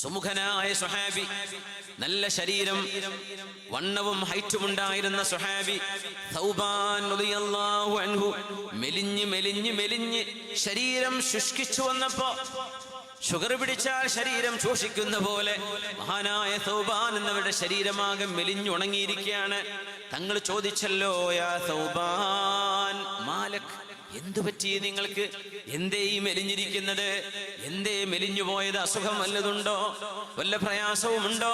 സുമുഖനായ സുഹാബി നല്ല ശരീരം വണ്ണവും ഹൈറ്റും ഉണ്ടായിരുന്ന സുഹാബി അൻഹു മെലിഞ്ഞ് മെലിഞ്ഞ് മെലിഞ്ഞ് ശരീരം ശുഷ്കിച്ചു വന്നപ്പോ ഷുഗർ പിടിച്ചാൽ ശരീരം ശോഷിക്കുന്ന പോലെ മഹാനായ സൗബാൻ എന്നവരുടെ ശരീരമാകെ മെലിഞ്ഞുണങ്ങിയിരിക്കുകയാണ് തങ്ങൾ ചോദിച്ചല്ലോ യാ സൗബാൻ മാലക് എന്തു പറ്റി നിങ്ങൾക്ക്? എന്തേ ഈ മെലിഞ്ഞിരിക്കുന്നത്? എന്തേ മെലിഞ്ഞു പോയത്? അസുഖം വല്ലതുണ്ടോ? വല്ല പ്രയാസവുമുണ്ടോ?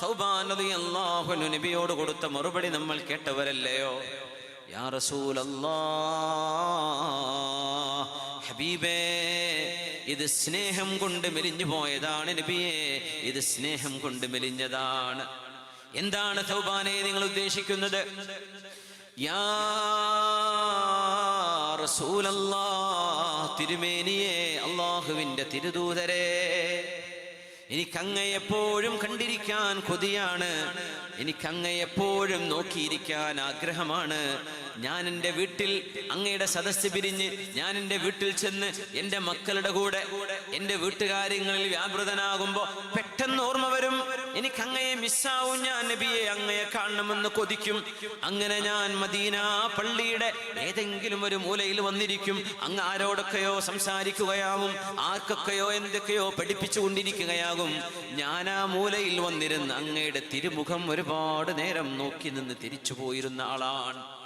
സൗബാൻ അള്ളാഹു നബിയോട് കൊടുത്ത മറുപടി നമ്മൾ കേട്ടവരല്ലയോ? യാ ഹബീബേ ഇത് സ്നേഹം കൊണ്ട് മെലിഞ്ഞു പോയതാണ് നബിയെ ഇത് സ്നേഹം കൊണ്ട് മെലിഞ്ഞതാണ്. എന്താണ് സൗബാനെ നിങ്ങൾ ഉദ്ദേശിക്കുന്നത്? യാ റസൂലല്ലാ തിരുമേനിയെ അള്ളാഹുവിന്റെ തിരുദൂതരെ. എനിക്കങ്ങ എപ്പോഴും കണ്ടിരിക്കാൻ കൊതിയാണ്. എനിക്കങ്ങ എപ്പോഴും നോക്കിയിരിക്കാൻ ആഗ്രഹമാണ്. ഞാൻ എന്റെ വീട്ടിൽ അങ്ങയുടെ സദസ്സ് പിരിഞ്ഞ് ഞാൻ എന്റെ വീട്ടിൽ ചെന്ന് എന്റെ മക്കളുടെ കൂടെ എന്റെ വീട്ടുകാര്യങ്ങളിൽ വ്യാപൃതനാകുമ്പോൾ പെട്ടെന്ന് ഓർമ്മ വരും. എനിക്ക് അങ്ങയെ മിസ്സാവും ഞാൻ നബിയെ അങ്ങയെ കാണണമെന്ന് കൊതിക്കും. അങ്ങനെ ഞാൻ മദീന പള്ളിയുടെ ഏതെങ്കിലും ഒരു മൂലയിൽ വന്നിരിക്കും. അങ്ങ് ആരോടൊക്കെയോ സംസാരിക്കുകയാവും ആർക്കൊക്കെയോ എന്തൊക്കെയോ പഠിപ്പിച്ചു കൊണ്ടിരിക്കുകയാകും ഞാൻ ആ മൂലയിൽ വന്നിരുന്ന് അങ്ങയുടെ തിരുമുഖം ഒരുപാട് നേരം നോക്കി നിന്ന് തിരിച്ചു പോയിരുന്ന ആളാണ്.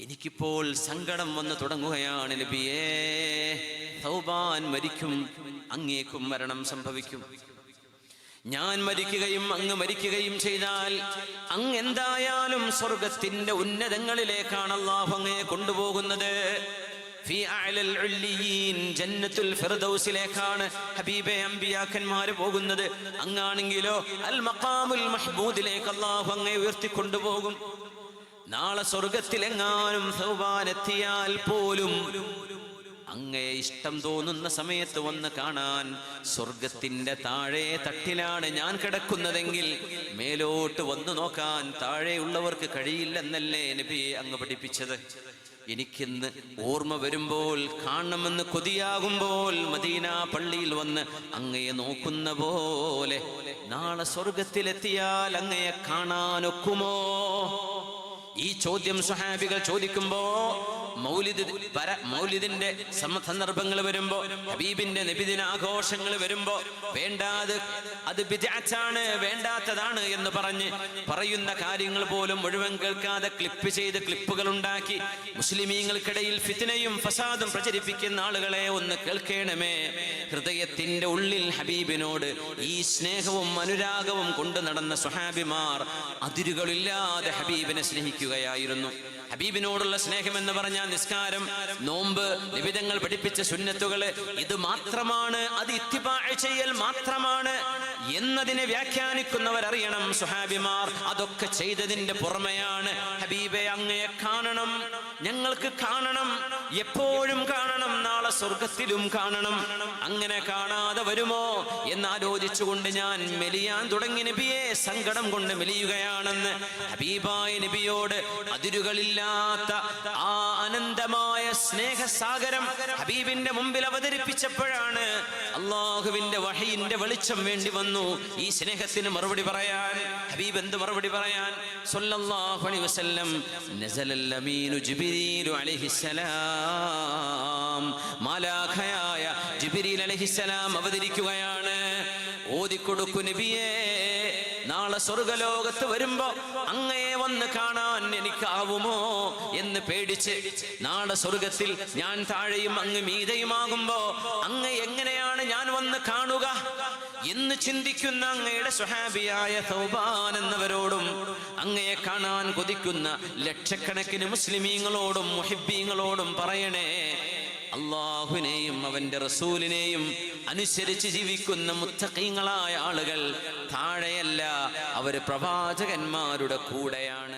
എനിക്കിപ്പോൾ സങ്കടം വന്ന് തുടങ്ങുകയാണ് നബിയേ. സൗബാൻ മരിക്കും അങ്ങേക്കും മരണം സംഭവിക്കും. ഞാൻ മരിക്കുകയും അങ്ങ് മരിക്കുകയും ചെയ്താൽ അങ്ങ് എന്തായാലും സ്വർഗത്തിന്റെ ഉന്നതങ്ങളിലേക്കാണ് അള്ളാഹു അങ്ങയെ കൊണ്ടുപോകുന്നത്. ജന്നത്തുൽ ഫിർദൗസിലേക്കാണ് ഹബീബെ അമ്പിയാക്കന്മാർ പോകുന്നത്. അങ്ങാണെങ്കിലോ അൽ മഖാമുൽ മഹ്ബൂദിലേക്ക് അള്ളാഹു അങ്ങയെ ഉയർത്തിക്കൊണ്ടുപോകും. നാളെ സ്വർഗത്തിലെങ്ങാനും സൗബാനെത്തിയാൽ പോലും അങ്ങേ ഇഷ്ടം തോന്നുന്ന സമയത്ത് വന്ന് കാണാൻ സ്വർഗത്തിന്റെ താഴെ തട്ടിലാണ് ഞാൻ കിടക്കുന്നതെങ്കിൽ മേലോട്ട് വന്നു നോക്കാൻ താഴെയുള്ളവർക്ക് കഴിയില്ലെന്നല്ലേ നബി അങ്ങ് പഠിപ്പിച്ചത്. എനിക്കിന്ന് ഓർമ്മ വരുമ്പോൾ കാണണമെന്ന് കൊതിയാകുമ്പോൾ മദീന പള്ളിയിൽ വന്ന് അങ്ങയെ നോക്കുന്ന പോലെ നാളെ സ്വർഗത്തിലെത്തിയാൽ അങ്ങയെ കാണാനൊക്കുമോ? ഈ ചോദ്യം സ്വഹാബികൾ ചോദിക്കുമ്പോ മൗലിദ് പര മൗലിദിന്റെ സന്ദർഭങ്ങൾ വരുമ്പോ ഹബീബിന്റെ നബിദിന ആഘോഷങ്ങൾ വരുമ്പോ വേണ്ടാത് അത് ബിജാച്ചാണ് വേണ്ടാത്തതാണ് എന്ന് പറഞ്ഞ് പറയുന്ന കാര്യങ്ങൾ പോലും മുഴുവൻ കേൾക്കാതെ ക്ലിപ്പ് ചെയ്ത് ക്ലിപ്പുകൾ ഉണ്ടാക്കി മുസ്ലിമീങ്ങൾക്കിടയിൽ ഫിത്തിനയും ഫസാദും പ്രചരിപ്പിക്കുന്ന ആളുകളെ ഒന്ന് കേൾക്കണമേ. ഹൃദയത്തിന്റെ ഉള്ളിൽ ഹബീബിനോട് ഈ സ്നേഹവും അനുരാഗവും കൊണ്ടു നടന്ന സുഹാബിമാർ അതിരുകളില്ലാതെ ഹബീബിനെ സ്നേഹിക്കുകയായിരുന്നു. ഹബീബിനോടുള്ള സ്നേഹം എന്ന് പറഞ്ഞാൽ നിസ്കാരം നോമ്പ് നിബിധങ്ങൾ പഠിപ്പിച്ച സുന്നത്തുകൾ ഇത് മാത്രമാണ് അത് ഇത്തിബാ ചെയ്യൽ മാത്രമാണ് എന്നതിനെ വ്യാഖ്യാനിക്കുന്നവരറിയണം സുഹാബിമാർ അതൊക്കെ ചെയ്തതിന്റെ പുറമെയാണ് ഹബീബെ അങ്ങയെ കാണണം ഞങ്ങൾക്ക് കാണണം എപ്പോഴും കാണണം നാളെ സ്വർഗത്തിലും കാണണം. അങ്ങനെ കാണാതെ വരുമോ എന്നാലോചിച്ചുകൊണ്ട് ഞാൻ മെലിയാൻ തുടങ്ങി. നബിയെ സങ്കടം കൊണ്ട് മെലിയുകയാണെന്ന് ഹബീബായ നബിയോട് അതിരുകളില്ലാത്ത ആ അനന്തമായ സ്നേഹസാഗരം ഹബീബിന്റെ മുമ്പിൽ അവതരിപ്പിച്ചപ്പോഴാണ് അള്ളാഹുവിന്റെ വഹയിന്റെ വെളിച്ചം വേണ്ടി വന്നു. ഈ സ്നേഹത്തിന് മറുപടി പറയാൻ ഹബീബ് എന്ത് മറുപടി പറയാൻ? സല്ലല്ലാഹു അലൈഹി വസല്ലം നസലൽ അമീനു ജിബ്രീലു അലൈഹിസ്സലാം. മാലാഖയായ ജിബ്രീൽ അലൈഹിസ്സലാം അവതരിക്കുകയാണ്. ഓതിക്കൊടുക്കു നബിയേ നാളെ സ്വർഗലോകത്ത് വരുമ്പോ അങ്ങയെ വന്ന് കാണാൻ എനിക്കാവുമോ എന്ന് പേടിച്ച് നാളെ സ്വർഗത്തിൽ ഞാൻ താഴെയും അങ്ങ് മീതയുമാകുമ്പോ അങ്ങ് എങ്ങനെയാണ് ഞാൻ വന്ന് കാണുക എന്ന് ചിന്തിക്കുന്ന അങ്ങയുടെ സ്വഹാബിയായ സൗബാൻ എന്നവരോടും അങ്ങയെ കാണാൻ കൊതിക്കുന്ന ലക്ഷക്കണക്കിന് മുസ്ലിമീങ്ങളോടും മുഹിബീങ്ങളോടും പറയണേ അള്ളാഹുവിനെയും അവന്റെ റസൂലിനെയും അനുസരിച്ച് ജീവിക്കുന്ന മുത്തഖീങ്ങളായ ആളുകൾ താഴെയല്ല അവർ പ്രവാചകന്മാരുടെ കൂടെയാണ്.